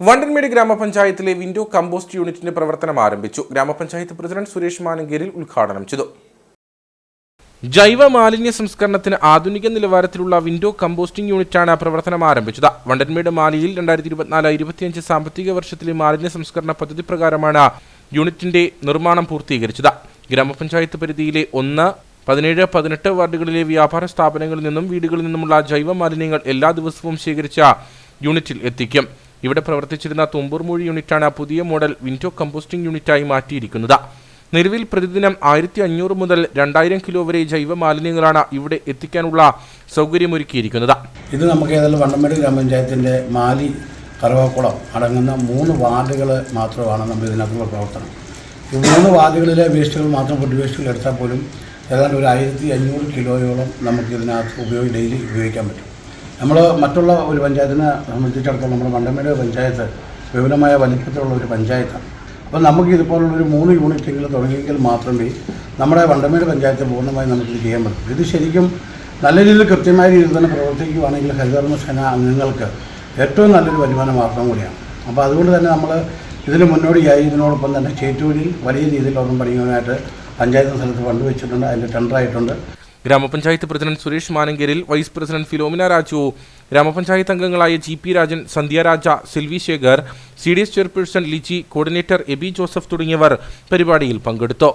വണ്ടൻമേട് ഗ്രാമപഞ്ചായത്തിലെ window compost യൂണിറ്റിന്റെ പ്രവർത്തനം ആരംഭിച്ചു. ഗ്രാമപഞ്ചായത്ത് പ്രസിഡന്റ് സുരേഷ് മാനങ്കേരിൽ ഉദ്ഘാടനം ചെയ്തു. ജൈവ മാലിന്യ സംസ്കരണത്തിന് ആധുനിക നിലവാരത്തിലുള്ള വിൻഡോ കമ്പോസ്റ്റിംഗ് യൂണിറ്റാണ് പ്രവർത്തനം ആരംഭിച്ചത്. വണ്ടൻമേട് മാലിയിൽ രണ്ടായിരത്തി ഇരുപത്തിനാല് ഇരുപത്തിയഞ്ച് സാമ്പത്തിക വർഷത്തിലെ മാലിന്യ സംസ്കരണ പദ്ധതി പ്രകാരമാണ് യൂണിറ്റിന്റെ നിർമ്മാണം പൂർത്തീകരിച്ചത്. ഗ്രാമപഞ്ചായത്ത് പരിധിയിലെ ഒന്ന് പതിനേഴ് പതിനെട്ട് വാർഡുകളിലെ വ്യാപാര സ്ഥാപനങ്ങളിൽ നിന്നും വീടുകളിൽ നിന്നുമുള്ള ജൈവ മാലിന്യങ്ങൾ എല്ലാ ദിവസവും ശേഖരിച്ച യൂണിറ്റിൽ എത്തിക്കും. ഇവിടെ പ്രവർത്തിച്ചിരുന്ന തുമ്പൂർമൂഴി യൂണിറ്റാണ് പുതിയ മോഡൽ വിൻഡോ കമ്പോസ്റ്റിംഗ് യൂണിറ്റായി മാറ്റിയിരിക്കുന്നത്. നിലവിൽ പ്രതിദിനം ആയിരത്തി അഞ്ഞൂറ് മുതൽ രണ്ടായിരം കിലോ വരെ ജൈവ മാലിന്യങ്ങളാണ് ഇവിടെ എത്തിക്കാനുള്ള സൗകര്യമൊരുക്കിയിരിക്കുന്നത്. ഇത് നമുക്ക് ഏതായാലും വണ്ടമേട് ഗ്രാമപഞ്ചായത്തിന്റെ മാലി കറവാക്കുളം അടങ്ങുന്ന മൂന്ന് വാർഡുകൾ മാത്രമാണ് നമ്മൾ ഇതിനകത്തുള്ള പ്രവർത്തനം. ഈ മൂന്ന് വാർഡുകളിലെ വേസ്റ്റുകൾ മാത്രം ഫുഡ് വേസ്റ്റുകൾ എടുത്താൽ പോലും ഏതാണ്ട് ഒരു ആയിരത്തി അഞ്ഞൂറ് കിലോയോളം നമുക്ക് ഇതിനകത്ത് ഉപയോഗി ഡെയിലി ഉപയോഗിക്കാൻ പറ്റും. നമ്മൾ മറ്റുള്ള ഒരു പഞ്ചായത്തിനെ സംബന്ധിച്ചിടത്തോളം നമ്മുടെ മണ്ടമേട് പഞ്ചായത്ത് വിപുലമായ വലിപ്പത്തിലുള്ള ഒരു പഞ്ചായത്താണ്. അപ്പോൾ നമുക്ക് ഇതുപോലുള്ള ഒരു മൂന്ന് യൂണിറ്റെങ്കിലും തുടങ്ങിയെങ്കിൽ മാത്രമേ നമ്മുടെ വണ്ടമേട് പഞ്ചായത്ത് പൂർണമായി നമുക്കിത് ചെയ്യാൻ പറ്റും ഇത് ശരിക്കും നല്ല രീതിയിൽ കൃത്യമായ രീതിയിൽ തന്നെ പ്രവർത്തിക്കുകയാണെങ്കിൽ ഹരിതകർമ്മ സേന അംഗങ്ങൾക്ക് ഏറ്റവും നല്ലൊരു വരുമാന മാർഗം കൂടിയാണ്. അപ്പോൾ അതുകൊണ്ട് തന്നെ നമ്മൾ ഇതിന് മുന്നോടിയായി ഇതിനോടൊപ്പം തന്നെ ചേറ്റൂരിൽ വലിയ രീതിയിൽ ഒന്നും പണിയുവാനായിട്ട് പഞ്ചായത്ത് സ്ഥലത്ത് ഫണ്ട് വെച്ചിട്ടുണ്ട്. അതിന്റെ ടെൻഡറായിട്ടുണ്ട്. ഗ്രാമപഞ്ചായത്ത് president Suresh Manankeril vice president Philomina Raju ഗ്രാമപഞ്ചായത്ത് അംഗങ്ങളായ G P Rajan Sandhya Raja Silvi Shekhar C D S chairperson Liji coordinator Aby Joseph തുടങ്ങിയവർ പരിപാടിയിൽ പങ്കെടുത്തു.